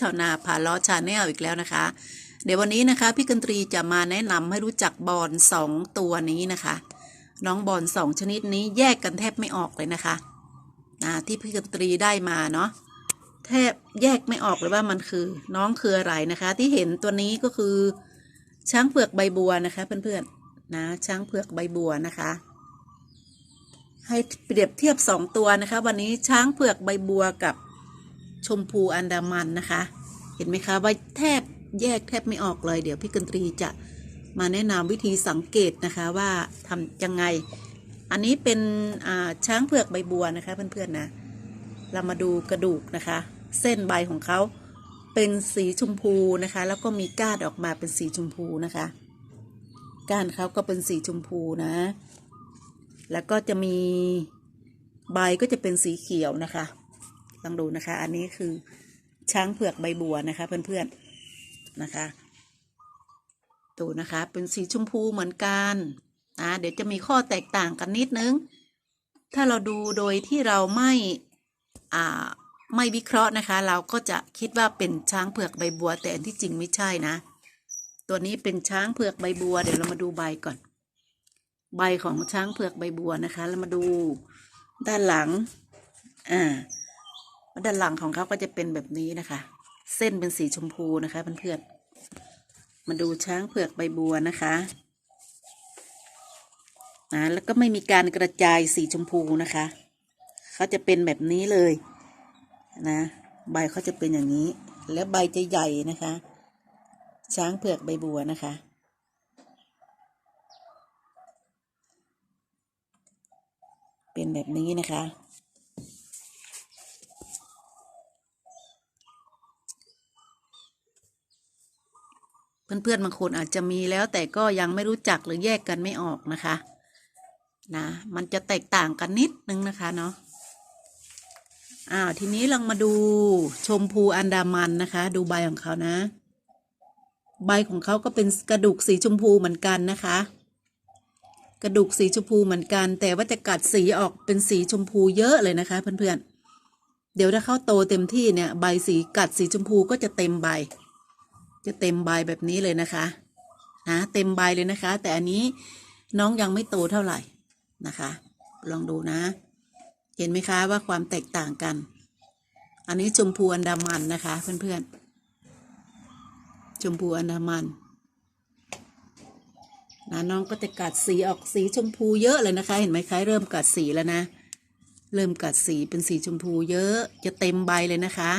ชาวนาผ่าล้อชาแนลอีกแล้วนะคะ เดี๋ยววันนี้นะคะพี่กันตรีจะมาแนะนำให้รู้จักบอลสองตัวนี้นะคะ น้องบอลสองชนิดนี้แยกกันแทบไม่ออกเลยนะคะนะที่พี่กันตรีได้มาเนาะแทบแยกไม่ออกเลยว่ามันคือ น้องคืออะไรนะคะ ที่เห็นตัวนี้ก็คือ ช้างเผือกใบบัวนะคะ เพื่อนๆนะช้างเผือกใบบัวนะคะให้เปรียบเทียบสองตัวนะคะ วันนี้ช้างเผือกใบบัวกับ ชมพูอันดามันนะคะ เห็นไหมคะว่าแทบแยกแทบไม่ออกเลย เดี๋ยวพี่กันตรีจะมาแนะนำวิธีสังเกตนะคะว่าทำยังไง อันนี้เป็นช้างเผือกใบบัวนะคะเพื่อนๆนะ เรามาดูกระดูกนะคะ เส้นใบของเขาเป็นสีชมพูนะคะ แล้วก็มีก้านออกมาเป็นสีชมพูนะคะ ก้านเขาก็เป็นสีชมพูนะ แล้วก็จะมีใบก็จะเป็นสีเขียวนะคะ ลองดูนะคะ อันนี้คือช้างเผือกใบบัวนะคะ เพื่อนๆนะคะ ดูนะคะ เป็นสีชมพูเหมือนกันนะเดี๋ยวจะมีข้อแตกต่างกันนิดนึง ถ้าเราดูโดยที่เราไม่อ่าไม่วิเคราะห์นะคะ เราก็จะคิดว่าเป็นช้างเผือกใบบัว แต่ที่จริงไม่ใช่นะ ตัวนี้เป็นช้างเผือกใบบัว เดี๋ยวเรามาดูใบก่อน ใบของช้างเผือกใบบัวนะคะ แล้วมาดูด้านหลัง อ่า ด้านหลังของเขาก็จะเป็นแบบนี้นะคะ เส้นเป็นสีชมพูนะคะเพื่อนๆมาดูช้างเผือกใบบัวนะคะนะแล้วก็ไม่มีการกระจายสีชมพูนะคะ เขาจะเป็นแบบนี้เลยนะ ใบเขาจะเป็นอย่างนี้ แล้วใบจะใหญ่นะคะ ช้างเผือกใบบัวนะคะ เป็นแบบนี้นะคะ เพื่อนๆบางคนอาจจะมีแล้วแต่ก็ยังไม่รู้จักหรือแยกกันไม่ออกนะคะ นะ มันจะแตกต่างกันนิดนึงนะคะเนาะอ้าวทีนี้ลองมาดูชมพูอันดามันนะคะ ดูใบของเขานะ ใบของเขาก็เป็นกระดูกสีชมพูเหมือนกันนะคะ กระดูกสีชมพูเหมือนกัน แต่ว่าจะกัดสีออกเป็นสีชมพูเยอะเลยนะคะ เพื่อนๆเดี๋ยวถ้าเขาโตเต็มที่เนี่ย ใบสีกัดสีชมพูก็จะเต็มใบ จะเต็มใบแบบนี้เลยนะคะนะเต็มใบเลยนะคะ แต่อันนี้น้องยังไม่โตเท่าไหร่นะคะ ลองดูนะ เห็นไหมคะว่าความแตกต่างกัน อันนี้ชมพูอันดามันนะคะเพื่อนๆชมพูอันดามันนะน้องก็จะกัดสีออกสีชมพูเยอะเลยนะคะ เห็นไหมคะเริ่มกัดสีแล้วนะ เริ่มกัดสีเป็นสีชมพูเยอะจะเต็มใบเลยนะคะ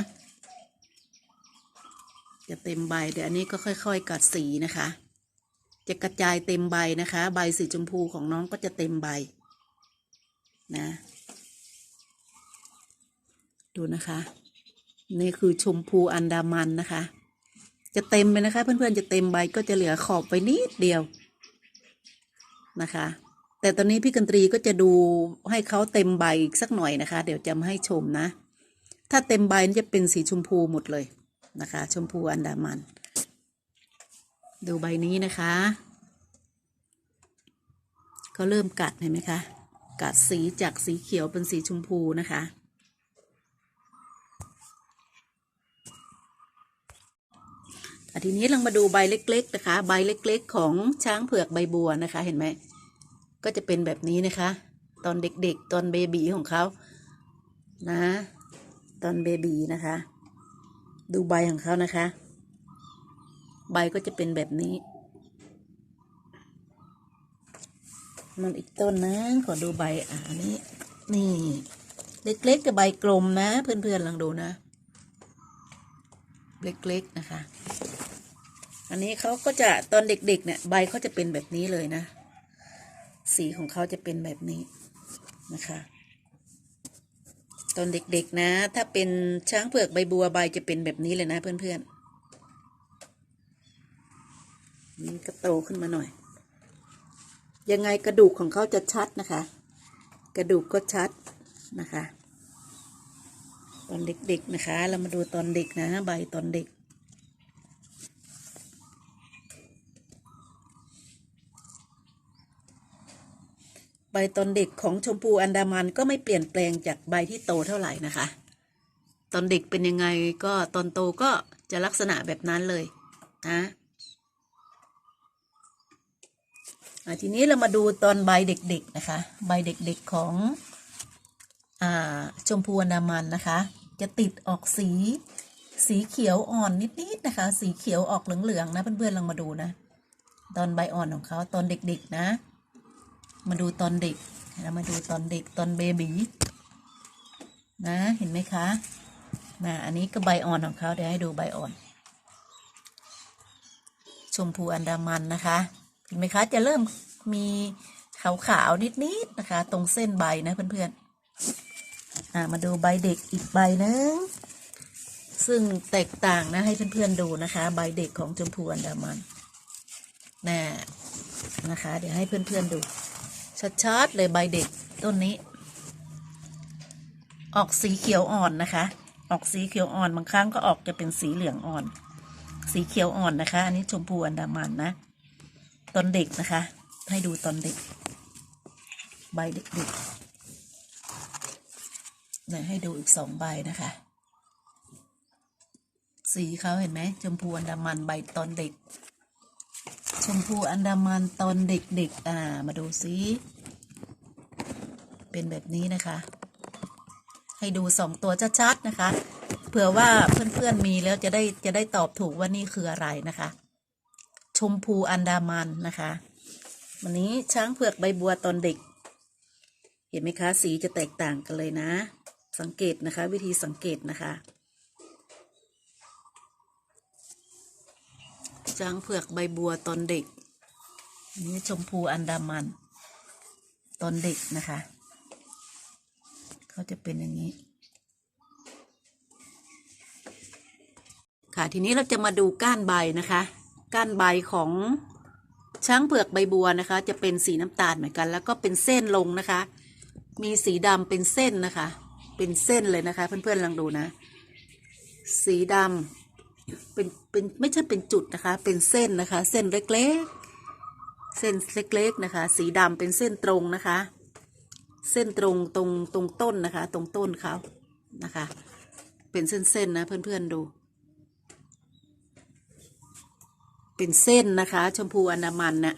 จะเต็มใบเดี๋ยวอันนี้ก็ค่อย ๆ กัดสีนะคะ จะกระจายเต็มใบนะคะ ใบสีชมพูของน้องก็จะเต็มใบนะ ดูนะคะ นี่คือชมพูอันดามันนะคะ จะเต็มไปนะคะ เพื่อนๆจะเต็มใบก็จะเหลือขอบไปนิดเดียวนะคะ แต่ตอนนี้พี่กันตรีก็จะดูให้เขาเต็มใบอีกสักหน่อยนะคะ เดี๋ยวจะมาให้ชมนะ ถ้าเต็มใบจะเป็นสีชมพูหมดเลย นะคะ ชมพูอันดามัน ดูใบนี้นะคะ ก็เริ่มกัดเห็นไหมคะ กัดสีจากสีเขียวเป็นสีชมพูนะคะ ทีนี้ลองมาดูใบเล็ก ๆ นะคะ ใบเล็ก ๆ ของช้างเผือกใบบัวนะคะ เห็นไหม ก็จะเป็นแบบนี้นะคะ ตอนเด็กๆ ตอนเบบีของเขานะ ตอนเบบีนะคะ ดูใบของเขานะคะ ใบก็จะเป็นแบบนี้มันอีกต้นนะ ขอดูใบอะอันนี้ นี่ เล็กๆกับใบกลมนะ เพื่อนๆลองดูนะ เล็กๆนะคะ อันนี้เขาก็จะตอนเด็กๆ เนี่ย ใบเขาจะเป็นแบบนี้เลยนะ สีของเขาจะเป็นแบบนี้นะคะ อนเด็กๆนะ ถ้าเป็นช้างเผือกใบบัวใบจะเป็นแบบนี้เลยนะเพื่อนๆนี่ก็โตขึ้นมาหน่อย ยังไงกระดูกของเขาจะชัดนะคะ กระดูกก็ชัดนะคะ ตอนเด็กๆนะคะ เรามาดูตอนเด็กนะ ใบตอนเด็ก ใบตอนเด็กของชมพูอันดามันก็ไม่เปลี่ยนแปลงจากใบที่โตเท่าไหร่นะคะ ตอนเด็กเป็นยังไงก็ตอนโตก็จะลักษณะแบบนั้นเลยนะทีนี้เรามาดูตอนใบเด็กๆนะคะ ใบเด็กๆของอชมพูอันดามันนะคะ จะติดออกสีสีเขียวอ่อนนิดๆนะคะ สีเขียวออกเหลืองๆนะเพื่อนๆลองมาดูนะ ตอนใบอ่อนของเขาตอนเด็กๆนะ มาดูตอนเด็กเรามาดูตอนเด็กตอนเบบีนะเห็นไหมคะนะอันนี้ก็ใบอ่อนของเขาเดี๋ยวให้ดูใบอ่อน ชมพูอันดามันนะคะเห็นไหมคะจะเริ่มมีขาวๆนิดๆนะคะ ตรงเส้นใบนะเพื่อนๆอ่ามาดูใบเด็กอีกใบหนึงซึ่งแตกต่างนะให้เพื่อนๆดูนะคะ ใบเด็กของชมพูอันดามันน่นะคะ เดี๋ยวให้เพื่อนๆดู ชัดๆเลยใบเด็กต้นนี้ ออกสีเขียวอ่อนนะคะ ออกสีเขียวอ่อนบางครั้งก็ออกจะเป็นสีเหลืองอ่อน สีเขียวอ่อนนะคะ อันนี้ชมพูอันดามันนะตอนเด็กนะคะ ให้ดูตอนเด็ก ใบเด็กๆเนี่ยให้ดูอีกสองใบนะคะ สีเขาเห็นไหมชมพูอันดามันใบตอนเด็ก ชมพูอันดามันตอนเด็กๆ อ่า มาดูซิ เป็นแบบนี้นะคะ ให้ดูสองตัวชัดๆนะคะ เผื่อว่าเพื่อนๆมีแล้วจะได้จะได้ตอบถูกว่านี่คืออะไรนะคะ ชมพูอันดามันนะคะ วันนี้ช้างเผือกใบบัวตอนเด็ก เห็นไหมคะ สีจะแตกต่างกันเลยนะ สังเกตนะคะ วิธีสังเกตนะคะ ช้างเผือกใบบัวตอนเด็กนนี้ชมพูอันดามัน ตอนเด็กนะคะ เขาจะเป็นอย่างนี้ ค่ะทีนี้เราจะมาดูก้านใบนะคะ ก้านใบของช้างเผือกใบบัวนะคะ จะเป็นสีน้ำตาลเหมือนกัน แล้วก็เป็นเส้นลงนะคะ มีสีดำเป็นเส้นนะคะ เป็นเส้นเลยนะคะ เพื่อนๆลองดูนะ สีดำ เป็นเป็นไม่ใช่เป็นจุดนะคะ เป็นเส้นนะคะ เส้นเล็กๆ เส้นเล็กๆนะคะ สีดำเป็นเส้นตรงนะคะ เส้นตรงตรงตรงต้นนะคะ ตรงต้นเขานะคะ เป็นเส้นๆนะเพื่อนๆดู เป็นเส้นนะคะ ชมพูอนามันนะ่ะ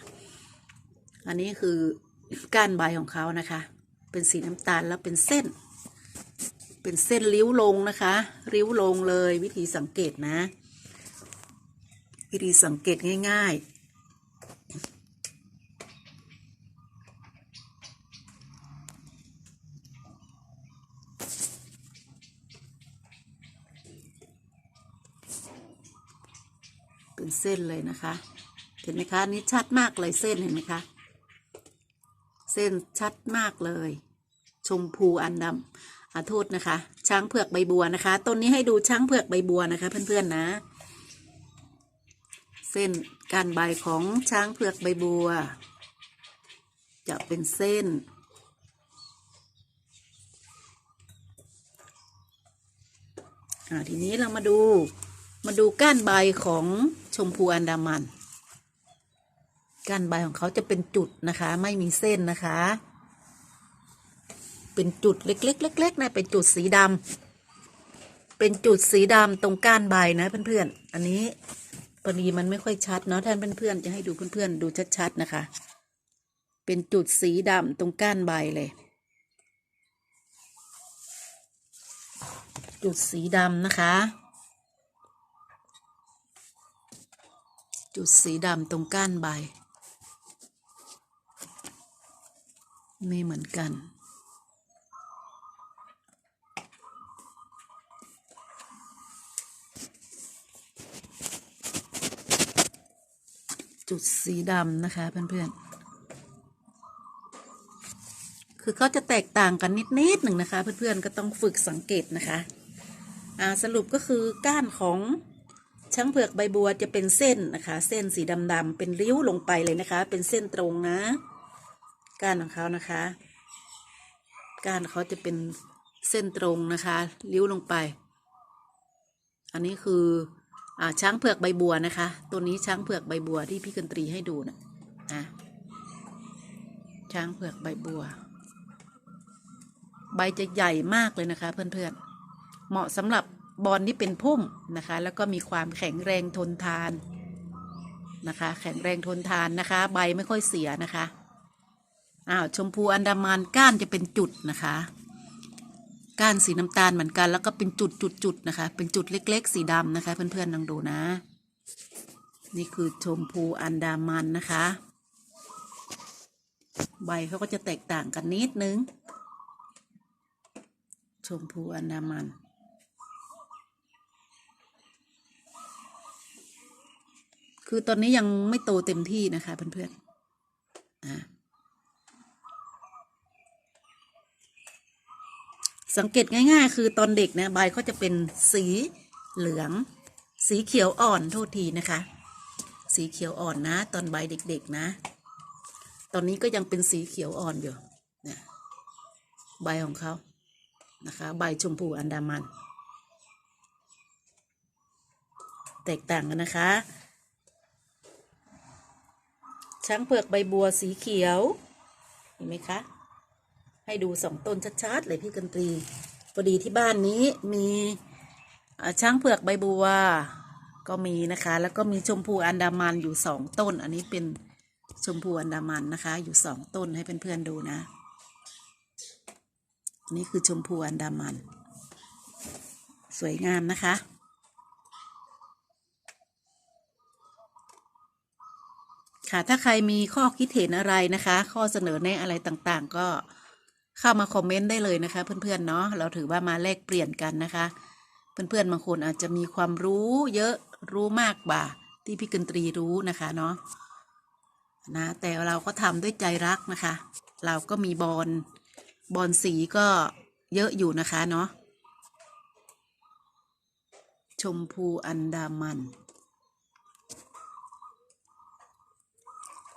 อันนี้คือก้านใบของเขานะคะ เป็นสีน้ำตาลแล้วเป็นเส้น เป็นเส้นริ้วลงนะคะ ริ้วลงเลยวิธีสังเกตนะ วิธีสังเกตง่ายๆ เป็นเส้นเลยนะคะ เห็นไหมคะนนี้ชัดมากเลยเส้นเห็นไหมคะ เส้นชัดมากเลย ชมพูอันดำอาโทษนะคะ ช้างเผือกใบบัวนะคะ ต้นนี้ให้ดูช้างเผือกใบบัวนะคะ เพื่อนๆนะ เส้นการใบของช้างเผือกใบบัว จะเป็นเส้นอ่าทีนี้เรามาดูมาดูก้านใบของชมพูอันดามัน ก้านใบของเขาจะเป็นจุดนะคะ ไม่มีเส้นนะคะ เป็นจุดเล็กๆเล็กๆนะเป็นจุดสีดำเป็นจุดสีดำตรงก้านใบนะเพื่อนๆ อันนี้ พอดีมันไม่ค่อยชัดเนาะท่านเพื่อนๆจะให้ดูเพื่อนๆดูชัดๆนะคะ เป็นจุดสีดำตรงก้านใบเลย จุดสีดำนะคะ จุดสีดำตรงก้านใบไม่เหมือนกัน จุดสีดำนะคะเพื่อนๆ คือเขาจะแตกต่างกันนิดๆหนึ่งนะคะ เพื่อนๆ ก็ต้องฝึกสังเกตนะคะอ่าสรุปก็คือก้านของช้างเผือกใบบัวจะเป็นเส้นนะคะ เส้นสีดำๆเป็นริ้วลงไปเลยนะคะ เป็นเส้นตรงนะ ก้านของเขานะคะ ก้านเขาจะเป็นเส้นตรงนะคะ ริ้วลงไป อันนี้คือ ช้างเผือกใบบัวนะคะ ตัวนี้ช้างเผือกใบบัวที่พี่กันตรีให้ดูนะอะช้างเผือกใบบัว ใบจะใหญ่มากเลยนะคะ เพื่อนๆ เหมาะสำหรับบอลที่เป็นพุ่มนะคะ แล้วก็มีความแข็งแรงทนทานนะคะ แข็งแรงทนทานนะคะ ใบไม่ค่อยเสียนะคะอ้าวชมพูอันดามันก้านจะเป็นจุดนะคะ ก้านสีน้ำตาลเหมือนกัน แล้วก็เป็นจุดจุดจุดนะคะ เป็นจุดเล็ก ๆ สีดำนะคะ เพื่อนๆลองดูนะ นี่คือชมพูอันดามันนะคะ ใบเขาก็จะแตกต่างกันนิดนึง ชมพูอันดามันคือตอนนี้ยังไม่โตเต็มที่นะคะเพื่อนๆอะ สังเกตง่าย ๆ คือตอนเด็กนะใบเขาจะเป็นสีเหลือง สีเขียวอ่อนโทษทีนะคะ สีเขียวอ่อนนะ ตอนใบเด็ก ๆ นะ ตอนนี้ก็ยังเป็นสีเขียวอ่อนอยู่นะใบของเขานะคะใบชมพูอันดามัน แตกต่างกันนะคะ ช้างเผือกใบบัวสีเขียว เห็นไหมคะ ให้ดูสองต้นชัดๆเลยพี่กันตรีพอดีที่บ้านนี้มีช้างเผือกใบบัวก็มีนะคะ แล้วก็มีชมพูอันดามันอยู่สองต้น อันนี้เป็นชมพูอันดามันนะคะ อยู่สองต้นให้เพื่อนๆดูนะนนี้คือชมพูอันดามัน สวยงามนะคะค่ะถ้าใครมีข้อคิดเห็นอะไรนะคะ ข้อเสนอแนะอะไรต่างๆ ก็ เข้ามาคอมเมนต์ได้เลยนะคะ เพื่อนๆเนาะเราถือว่ามาแลกเปลี่ยนกันนะคะ เพื่อนๆบางคนอาจจะมีความรู้เยอะรู้มากกว่าที่พี่กันตรีรู้นะคะเนาะนะแต่เราก็ทำด้วยใจรักนะคะ เราก็มีบอลบอลสีก็เยอะอยู่นะคะเนาะชมพูอันดามัน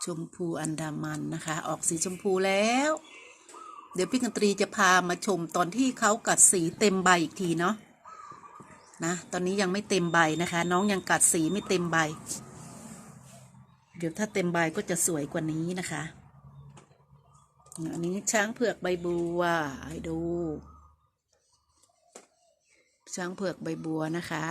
ชมพูอันดามันนะคะ ออกสีชมพูแล้ว เดี๋ยวพี่กันตรีจะพามาชมตอนที่เขากัดสีเต็มใบอีกทีเนาะนะ ตอนนี้ยังไม่เต็มใบนะคะ น้องยังกัดสีไม่เต็มใบ เดี๋ยวถ้าเต็มใบก็จะสวยกว่านี้นะคะ อันนี้ช้างเผือกใบบัวให้ดู ช้างเผือกใบบัวนะคะ